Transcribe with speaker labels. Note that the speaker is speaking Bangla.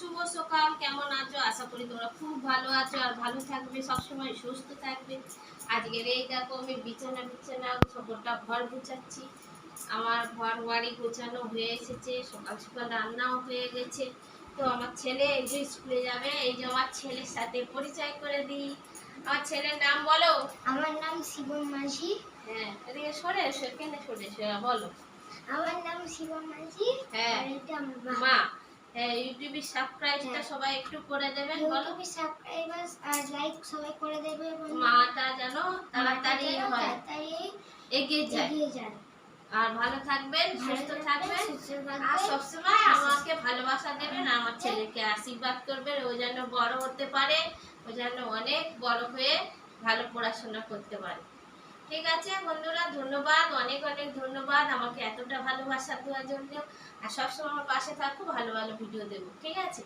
Speaker 1: শুভ সকাল কেমন আছো? আশা করি তোমরা খুব ভালো আছো আর ভালো থাকবে সবসময় সুস্থ থাকবে। আজকের এই দেখো আমি বিছানা বিছানা সবটা ঘর গুছাচ্ছি। আমার ঘর বাড়ি গোছানো হয়ে এসেছে সকাল সকাল রান্নাও হয়ে গেছে। তো আমার ছেলে এই যে স্কুলে যাবে এই যে আমার ছেলের সাথে পরিচয় করে দিই। আমার ছেলের নাম বলো?
Speaker 2: আমার নাম শিবম মাঝি।
Speaker 1: হ্যাঁ এদিকে সরে এসো কেন সরে এসো বলো।
Speaker 2: আমার নাম শিবম মাঝি।
Speaker 1: হ্যাঁ।
Speaker 2: মা।
Speaker 1: হ্যাঁ ইউটিউবে সাবস্ক্রাইবটা
Speaker 2: হ্যাঁ।
Speaker 1: সবাই একটু করে দেবেন বলো।
Speaker 2: ইউটিউবে সাবস্ক্রাইবার্স আর লাইক সবাই করে দেবে
Speaker 1: মাটা যেন তাড়াতাড়ি হয়। এগিয়ে যায়। আর ভালো থাকবেন সুস্থ
Speaker 2: থাকবেন,
Speaker 1: আর সবসময় আমাকে ভালোবাসা দেবেন আর আমার ছেলেকে আশীর্বাদ করবেন। ও যেন বড় হতে পারে ও যেন অনেক বড় হয়ে ভালো পড়াশোনা করতে পারে। ঠিক আছে, বন্ধুরা, ধন্যবাদ, অনেক অনেক ধন্যবাদ। আমাকে এতটা ভালোবাসা দেওয়ার জন্য। আর সবসময় আমার পাশে থাকো, ভালো ভালো ভিডিও দেবো। ঠিক আছে?